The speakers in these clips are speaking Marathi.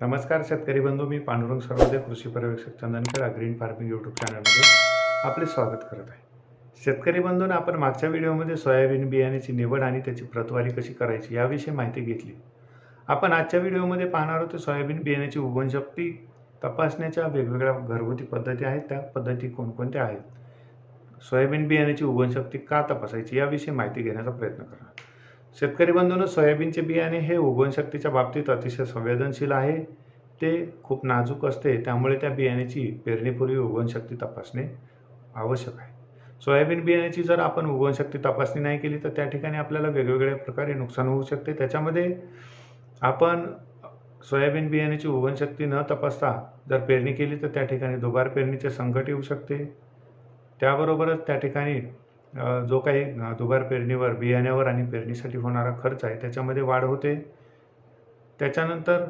नमस्कार शेतकरी बंधू मी पांडुरंग सर्वोदय कृषी पर्यवेक्षक चंदनकर ग्रीन फार्मिंग यूट्यूब चॅनलमध्ये आपले स्वागत करत आहे. शेतकरी बंधूंना आपण मागच्या व्हिडिओमध्ये सोयाबीन बियाण्याची निवड आणि त्याची प्रतवारी कशी करायची याविषयी माहिती घेतली. आपण आजच्या व्हिडिओमध्ये पाहणार आहोत सोयाबीन बियाण्याची उगवणशक्ती तपासण्याच्या वेगवेगळ्या घरगुती पद्धती आहेत त्या पद्धती कोणकोणत्या आहेत? सोयाबीन बियाण्याची उगवणशक्ती का तपासायची याविषयी माहिती घेण्याचा प्रयत्न करा शेतकरी बंधूंनो सोयाबीनचे बियाणे हे उगवणशक्तीच्या बाबतीत अतिशय संवेदनशील आहे. ते खूप नाजूक असते त्यामुळे त्या बियाण्याची पेरणीपूर्वी उगवणशक्ती तपासणे आवश्यक आहे. सोयाबीन बियाण्याची जर आपण उगवणशक्ती तपासणी नाही केली तर त्या ठिकाणी आपल्याला वेगवेगळ्या प्रकारे नुकसान होऊ शकते. त्याच्यामध्ये आपण सोयाबीन बियाण्याची उगवणशक्ती न तपासता जर पेरणी केली तर त्या ठिकाणी दुबार पेरणीचे संकट येऊ शकते. त्याबरोबरच त्या ठिकाणी जो काही दुबार पेरणीवर बियाण्यावर आणि पेरणीसाठी होणारा खर्च आहे त्याच्यामध्ये वाढ होते. त्याच्यानंतर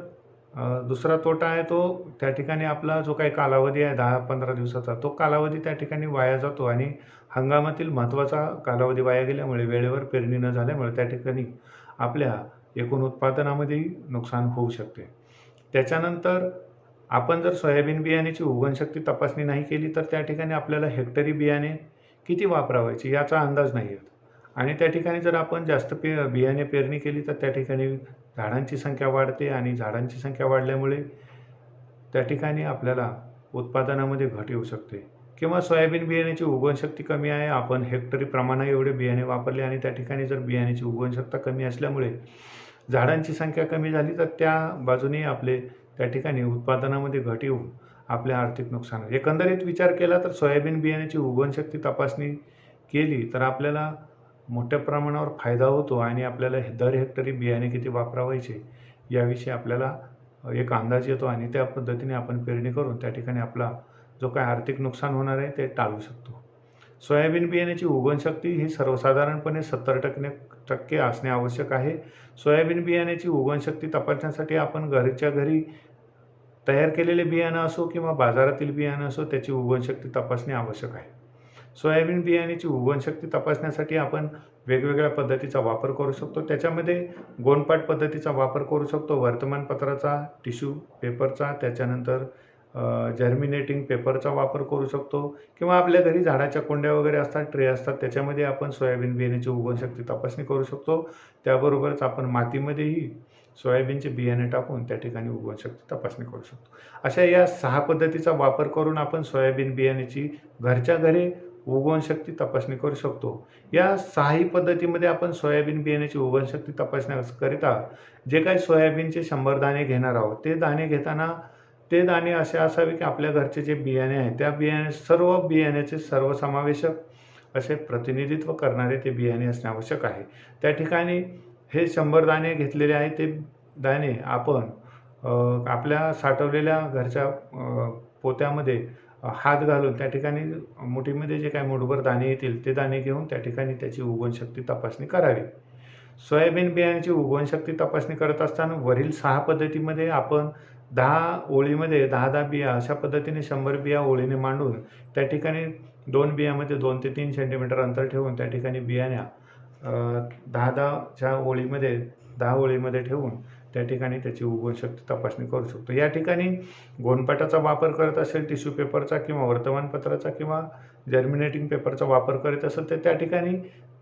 दुसरा तोटा आहे तो त्या ठिकाणी आपला जो काही कालावधी आहे दहा पंधरा दिवसाचा तो कालावधी त्या ठिकाणी वाया जातो आणि हंगामातील महत्त्वाचा कालावधी वाया गेल्यामुळे वेळेवर पेरणी न झाल्यामुळे त्या ठिकाणी आपल्या एकूण उत्पादनामध्येही नुकसान होऊ शकते. त्याच्यानंतर आपण जर सोयाबीन बियाण्याची उगवणशक्ती तपासणी नाही केली तर त्या ठिकाणी आपल्याला हेक्टरी बियाणे किती वापरावायची याचा अंदाज नाही येत. आणि त्या ठिकाणी जर आपण जास्त पे बियाणे पेरणी केली तर त्या ठिकाणी झाडांची संख्या वाढते आणि झाडांची संख्या वाढल्यामुळे त्या ठिकाणी आपल्याला उत्पादनामध्ये घट येऊ शकते. किंवा सोयाबीन बियाण्याची उगवणशक्ती कमी आहे आपण हेक्टरी प्रमाणा एवढे बियाणे वापरले आणि त्या ठिकाणी जर बियाण्याची उगवणशक्ता कमी असल्यामुळे झाडांची संख्या कमी झाली तर त्या बाजूने आपले त्या ठिकाणी उत्पादनामध्ये घट येऊन आपले आर्थिक नुकसान होईल. एकंदरीत विचार केला तर सोयाबीन बियाण्याची उगवणशक्ती तपासणी केली तर आपल्याला मोठ्या प्रमाणावर फायदा होतो आणि आपल्याला हे दर हेक्टरी बियाणे किती वापरावायचे याविषयी आपल्याला एक अंदाज येतो आणि त्या पद्धतीने आपण पेरणी करून त्या ठिकाणी आपला जो काय आर्थिक नुकसान होणार आहे ते टाळू शकतो सोयाबीन बियाण्याची उगवणशक्ती ही सर्वसाधारणपणे सत्तर टक्के टक्के असणे आवश्यक आहे सोयाबीन बियाण्याची उगवणशक्ती तपासण्यासाठी आपण घरच्या घरी तयार केलेले बियाणं असो किंवा बाजारातील बियाणं असो त्याची उगवणशक्ती तपासणे आवश्यक आहे. सोयाबीन बियाण्याची उगवणशक्ती तपासण्यासाठी आपण वेगवेगळ्या पद्धतीचा वापर करू शकतो. त्याच्यामध्ये गोंडपाट पद्धतीचा वापर करू शकतो. वर्तमानपत्राचा टिश्यू पेपरचा त्याच्यानंतर जर्मिनेटिंग पेपरचा वापर करू शकतो. किंवा आपल्या घरी झाडाच्या कोंड्या वगैरे असतात ट्रे असतात त्याच्यामध्ये आपण सोयाबीन बियाण्याची उगवणशक्ती तपासणी करू शकतो. त्याबरोबरच आपण मातीमध्येही सोयाबीनचे बियाणे टाकून त्या ठिकाणी उगवणशक्ती तपासणी करू शकतो. अशा या सहा पद्धतीचा वापर करून आपण सोयाबीन बियाण्याची घरच्या घरी उगवणशक्ती तपासणी करू शकतो. या सहाही पद्धतीमध्ये आपण सोयाबीन बियाण्याची उगवणशक्ती तपासण्याकरिता जे काही सोयाबीनचे शंभर दाणे घेणार आहोत ते दाणे घेताना ते दाणे असे असावे की आपल्या घरचे जे बियाणे आहे त्या बियाणे सर्व बियाण्याचे सर्वसमावेशक असे प्रतिनिधित्व करणारे ते बियाणे असणे आवश्यक आहे. त्या ठिकाणी हे शंभर दाणे घेतलेले आहे ते दाणे आपण आपल्या साठवलेल्या घरच्या पोत्यामध्ये हात घालून त्या ठिकाणी मुठीमध्ये जे काही मुठभर दाणे येतील ते दाणे घेऊन त्या ठिकाणी त्याची उगवणशक्ती तपासणी करावी. सोयाबीन बियाण्याची उगवणशक्ती तपासणी करत असताना वरील सहा पद्धतीमध्ये आपण दहा ओळीमध्ये दहा दहा बिया अशा पद्धतीने शंभर बिया ओळीने मांडून त्या ठिकाणी दोन बियामध्ये दोन ते तीन सेंटीमीटर अंतर ठेवून त्या ठिकाणी बियाण्या दहा दहाच्या ओळीमध्ये दहा ओळीमध्ये ठेवून त्या ठिकाणी त्याची उगवणशक्ती तपासणी करू शकतो. या ठिकाणी गोंडपाटाचा वापर करत असेल टिश्यू पेपरचा किंवा वर्तमानपत्राचा किंवा जर्मिनेटिंग पेपरचा वापर करत असेल तर त्या ठिकाणी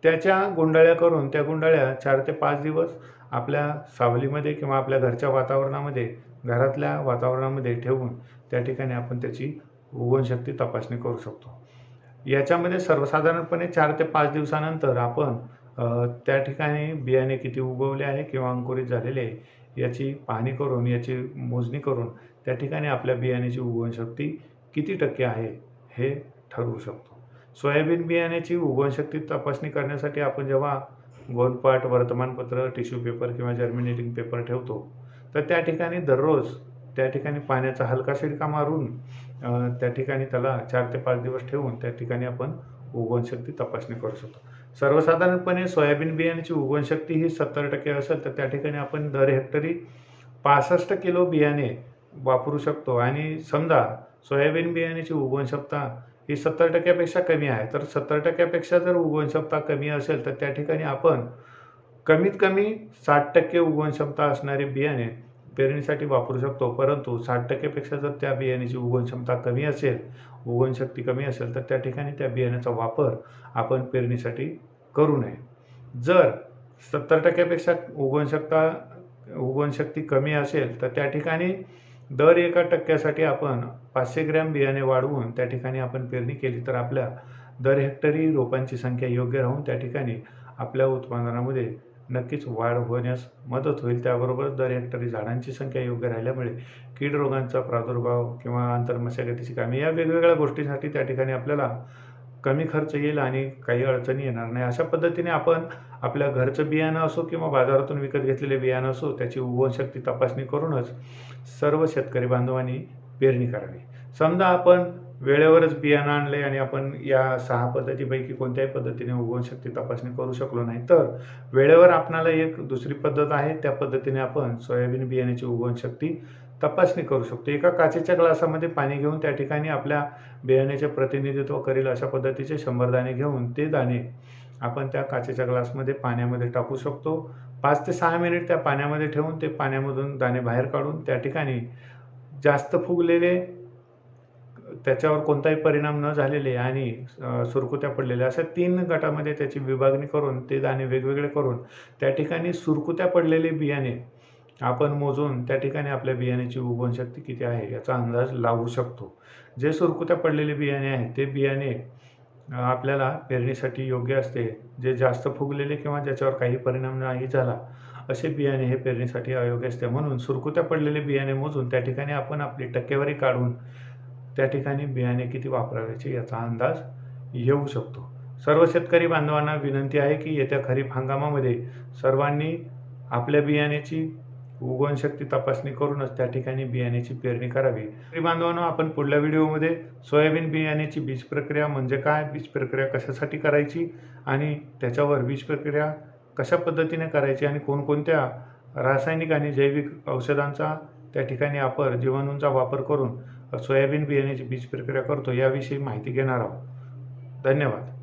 त्याच्या गुंडाळ्या करून त्या गुंडाळ्या चार ते पाच दिवस आपल्या सावलीमध्ये किंवा आपल्या घरच्या वातावरणामध्ये घरातल्या वातावरणामध्ये ठेवून त्या ठिकाणी आपण त्याची उगवणशक्ती तपासणी करू शकतो. याच्यामध्ये सर्वसाधारणपणे चार ते पाच दिवसानंतर आपण त्या ठिकाणी बियाणे किती उगवले आहे किंवा अंकुरित झालेले आहे याची पाहणी करून याची मोजणी करून त्या ठिकाणी आपल्या बियाण्याची उगवणशक्ती किती टक्के आहे हे ठरवू शकतो. सोयाबीन बियाण्याची उगवणशक्ती तपासणी करण्यासाठी आपण जेव्हा गोंदपाट वर्तमानपत्र टिश्यू पेपर किंवा जर्मिनेटिंग पेपर ठेवतो तर त्या ठिकाणी दररोज त्या ठिकाणी पाण्याचा हलका शिडका मारून त्या ठिकाणी त्याला चार ते पाच दिवस ठेवून त्या ठिकाणी आपण उगवणशक्ती तपासणी करू शकतो. सर्वसाधारणपणे सोयाबीन बियाण्याची उगवणशक्ती ही सत्तर टक्के असेल तर त्या ठिकाणी आपण दर हेक्टरी पासष्ट किलो बियाणे वापरू शकतो. आणि समजा सोयाबीन बियाण्याची उगवणक्षमता ही सत्तर टक्क्यापेक्षा कमी आहे तर सत्तर टक्क्यापेक्षा जर उगवणक्षमता कमी असेल तर त्या ठिकाणी आपण कमीत कमी साठ टक्के उगवणक्षमता असणारे बियाणे पेरणीसाठी वापरू शकतो परंतु साठ टक्केपेक्षा जर त्या बियाण्याची उगवण क्षमता कमी असेल उगवण शक्ती कमी असेल तर त्या ठिकाणी त्या बियाण्याचा वापर आपण पेरणीसाठी करू नये. जर सत्तर टक्क्यापेक्षा उगवणशक्ता उगवणशक्ती कमी असेल तर त्या ठिकाणी दर एका टक्क्यासाठी आपण पाचशे ग्रॅम बियाणे वाढवून त्या ठिकाणी आपण पेरणी केली तर आपल्या दर हेक्टरी रोपांची संख्या योग्य राहून त्या ठिकाणी आपल्या उत्पादनामध्ये नक्कीच वाढ होण्यास मदत होईल. त्याबरोबर दर हेक्टरी झाडांची संख्या योग्य राहिल्यामुळे कीड रोगांचा प्रादुर्भाव किंवा आंतरमशागतीची कामे या वेगवेगळ्या गोष्टींसाठी त्या ठिकाणी आपल्याला कमी खर्च येईल आणि काही अडचणी येणार नाही. अशा पद्धतीने आपण आपल्या घरचं बियाणं असो किंवा बाजारातून विकत घेतलेले बियाणं असो त्याची उगवणशक्ती तपासणी करूनच सर्व शेतकरी बांधवांनी पेरणी करावी. समजा आपण वेळेवरच बियाणं आणले आणि आपण या सहा पद्धतीपैकी कोणत्याही पद्धतीने उगवणशक्ती तपासणी करू शकलो नाही. तर वेळेवर आपणाला एक दुसरी पद्धत आहे त्या पद्धतीने आपण सोयाबीन बियाण्याची उगवणशक्ती तपासणी करू शकतो. एका काचेच्या ग्लासामध्ये पाणी घेऊन त्या ठिकाणी आपल्या बियाण्याचे प्रतिनिधित्व करेल अशा पद्धतीचे शंभर दाणे घेऊन ते दाणे आपण त्या काचेच्या ग्लासमध्ये पाण्यामध्ये टाकू शकतो. पाच ते सहा मिनिट त्या पाण्यामध्ये ठेवून ते पाण्यामधून दाणे बाहेर काढून त्या ठिकाणी जास्त फुगलेले त्याच्यावर कोणताही परिणाम न झालेले आणि सुरकुत्या पडलेल्या अशा तीन गटामध्ये त्याची विभागणी करून ते दाणे वेगवेगळे करून त्या ठिकाणी सुरकुत्या पडलेले बियाणे आपण मोजून त्या ठिकाणी आपल्या बियाण्याची उगवण शक्ती किती आहे याचा अंदाज लावू शकतो. जे सुरकुत्या पडलेले बियाणे आहेत ते बियाणे आपल्याला पेरणीसाठी योग्य असते. जे जास्त फुगलेले किंवा ज्याच्यावर काही परिणाम नाही झाला असे बियाणे हे पेरणीसाठी अयोग्य असते. म्हणून सुरकुत्या पडलेले बियाणे मोजून त्या ठिकाणी आपण आपली टक्केवारी काढून त्या ठिकाणी बियाणे किती वापरायचे याचा अंदाज येऊ शकतो. सर्व शेतकरी बांधवांना विनंती आहे की येत्या खरीप हंगामामध्ये सर्वांनी आपल्या बियाण्याची उगवणशक्ती तपासणी करूनच त्या ठिकाणी बियाण्याची पेरणी करावी. शेतकरी बांधवांनो आपण पुढल्या व्हिडिओमध्ये सोयाबीन बियाण्याची बीज प्रक्रिया म्हणजे काय बीज प्रक्रिया कशासाठी करायची आणि त्याच्यावर बीज प्रक्रिया कशा पद्धतीने करायची आणि कोणकोणत्या रासायनिक आणि जैविक औषधांचा त्या ठिकाणी आपण जीवाणूंचा वापर करून सोयाबीन बियाण्याची बीज प्रक्रिया करतो याविषयी माहिती घेणार आहोत. धन्यवाद.